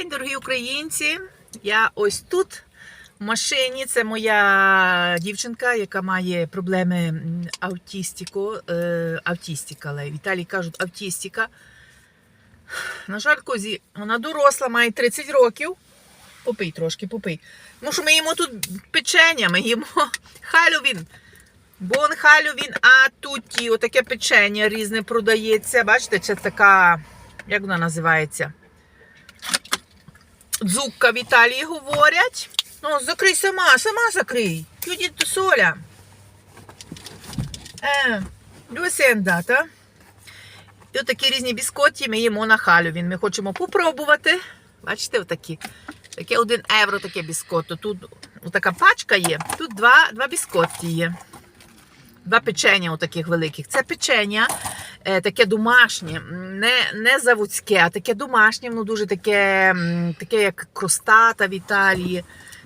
день, дорогі українці. Я ось тут в машині. Це моя дівчинка, яка має проблеми м, аутістико, е, автістика, але в Італії кажуть автістика. На жаль, козі, вона доросла, має 30 років. Попий трошки, попий. Тому що ми їмо тут печення, ми їмо халювін. Бон халювін, а тут отаке печення різне продається. Бачите, це така, як вона називається? Дзукка в Італії говорять. Ну, закрий сама, сама закрий. Tu sola. Е, sei? І отакі різні біскотті ми їмо на халювін. Ми хочемо попробувати. Бачите, отакі. Таке 1 євро таке біскотто. Тут така пачка є, тут два, два біскотті є. Два печення таких великих. Це печення таке домашнє, не, не заводське, а таке домашнє, воно дуже таке, таке як кростата в Італії.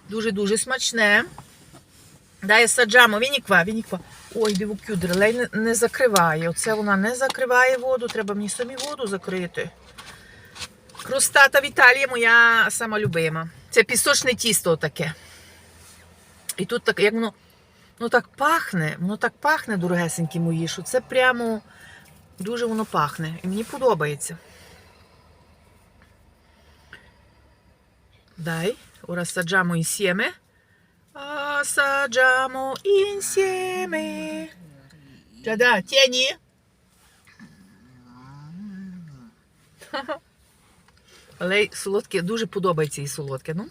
Дуже-дуже смачне. Дай саджамо, вініква, вініква. Ой, диву кюдр, лей не, не закриває. Оце вона не закриває воду, треба мені самі воду закрити. Кростата в Італії моя сама любима. Це пісочне тісто таке. І тут так, як воно, воно так пахне, воно так пахне, дорогесенькі мої, що це прямо дуже воно пахне. І мені подобається. Дай, ora assaggiamo insieme. Assaggiamo insieme. Giada, tieni. Але й солодке, дуже подобається їй солодке. Ну.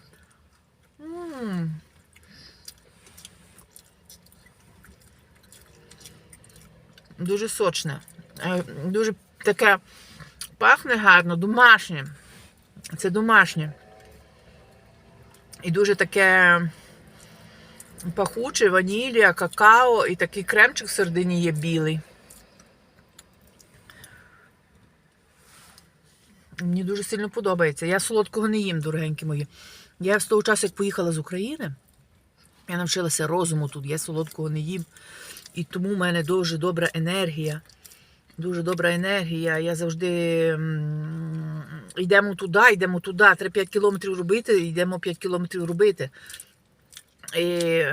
Дуже сочне. Е, Дуже таке пахне гарно, домашнє. Це домашнє. І дуже таке пахуче, ванілія, какао і такий кремчик всередині є білий. Мені дуже сильно подобається. Я солодкого не їм, дорогенькі мої. Я з того часу, як поїхала з України, я навчилася розуму тут, я солодкого не їм. І тому в мене дуже добра енергія. Дуже добра енергія. Я завжди йдемо туди, йдемо туди. Треба 5 кілометрів робити, йдемо 5 кілометрів робити. І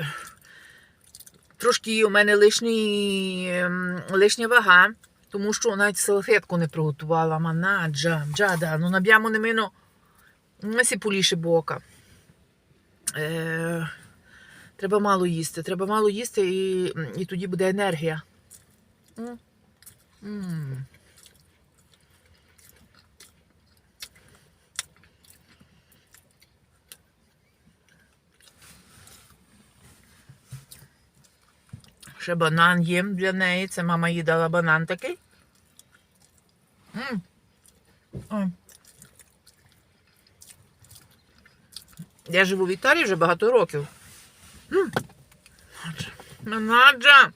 трошки у мене лишній, ем, лишня вага, тому що навіть салфетку не приготувала. Манаджа, джада. Ну наб'ємо немино си поліше бока. Е, треба мало їсти. Треба мало їсти, і, і тоді буде енергія. Ще банан їм для неї. Це мама їй дала банан такий. М. Я живу в Італії вже багато років. Наджа.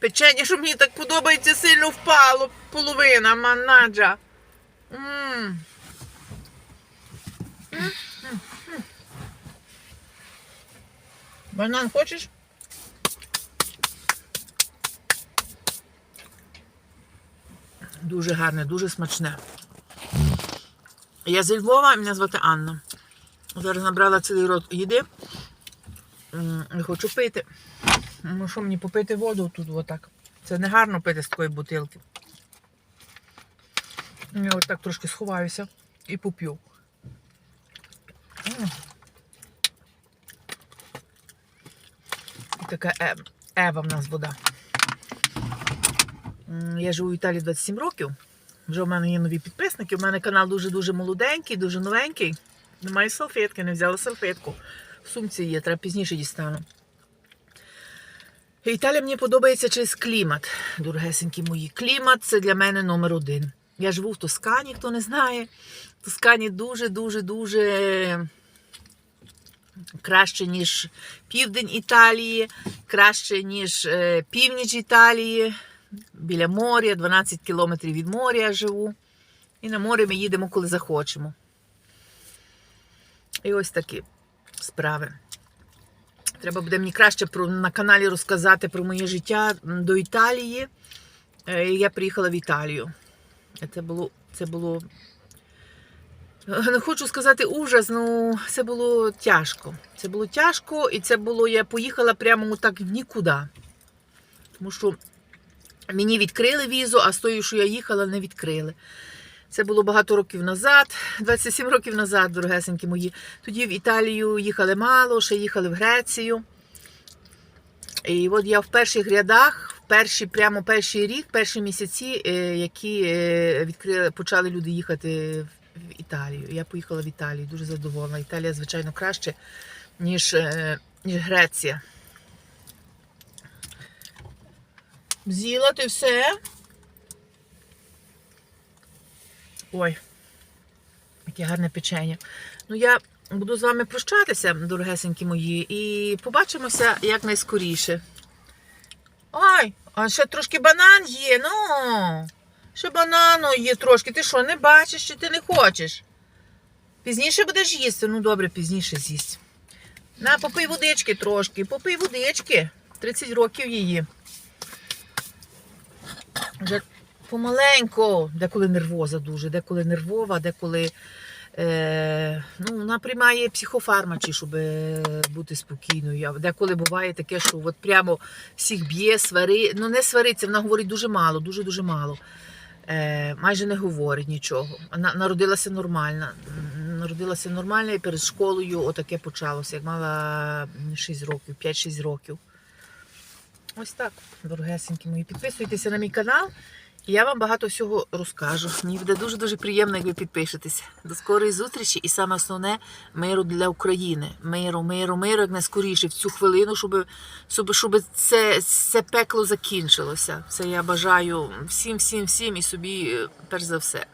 Печення, що мені так подобається, сильно впало. Половина манаджа. Банан хочеш? Дуже гарне, дуже смачне. Я зі Львова, мене звати Анна. Зараз набрала цілий рот їди. Не хочу пити. Ну що мені попити воду тут отак? Це не гарно пити з такої бутилки. Я отак трошки сховаюся і поп'ю. Така е- Ева в нас вода. Я живу в Італії 27 років. Вже в мене є нові підписники. У мене канал дуже-дуже молоденький, дуже новенький. Немає салфетки, не взяла салфетку. В сумці є, треба пізніше дістану. Італія мені подобається через клімат, дорогесенькі мої. Клімат це для мене номер один. Я живу в Тоскані, хто не знає. В Тоскані дуже-дуже-дуже краще, ніж південь Італії, краще, ніж е, північ Італії. Біля моря, 12 кілометрів від моря я живу. І на море ми їдемо, коли захочемо. І ось такі справи. Треба буде мені краще про, на каналі розказати про моє життя до Італії. Е, Я приїхала в Італію. Це було, це було Не хочу сказати ужас, ну це було тяжко. Це було тяжко, і це було, я поїхала прямо так в нікуди. Тому що мені відкрили візу, а з тою, що я їхала, не відкрили. Це було багато років назад, 27 років назад, дорогесенькі мої. Тоді в Італію їхали мало, ще їхали в Грецію. І от я в перших рядах, в перші, прямо перший рік, перші місяці, е, які е, відкрили, почали люди їхати в Італію. Я поїхала в Італію, дуже задоволена. Італія, звичайно, краще, ніж, е, ніж Греція. З'їла ти все? Ой, яке гарне печення. Ну, я буду з вами прощатися, дорогесенькі мої, і побачимося якнайскоріше. Ой, а ще трошки банан є, ну. Ще банану є трошки. Ти що, не бачиш, чи ти не хочеш? Пізніше будеш їсти? Ну, добре, пізніше з'їсть. На, попий водички трошки, попий водички. 30 років її. Вже помаленьку, деколи нервоза дуже, деколи нервова, деколи е, ну, вона приймає психофармачі, щоб е, бути спокійною. Деколи буває таке, що от прямо всіх б'є, свари. Ну, не свариться, вона говорить дуже мало, дуже-дуже мало. Е, майже не говорить нічого. Вона народилася нормально. Народилася нормально і перед школою отаке почалося, як мала 6 років, 5-6 років. Ось так, дорогесенькі мої. Підписуйтеся на мій канал, я вам багато всього розкажу. Мені буде дуже-дуже приємно, як ви підпишетеся. До скорої зустрічі і саме основне миру для України. Миру, миру, миру, як найскоріше в цю хвилину, щоб, щоб, щоб це, це пекло закінчилося. Це я бажаю всім, всім, всім і собі, е, перш за все.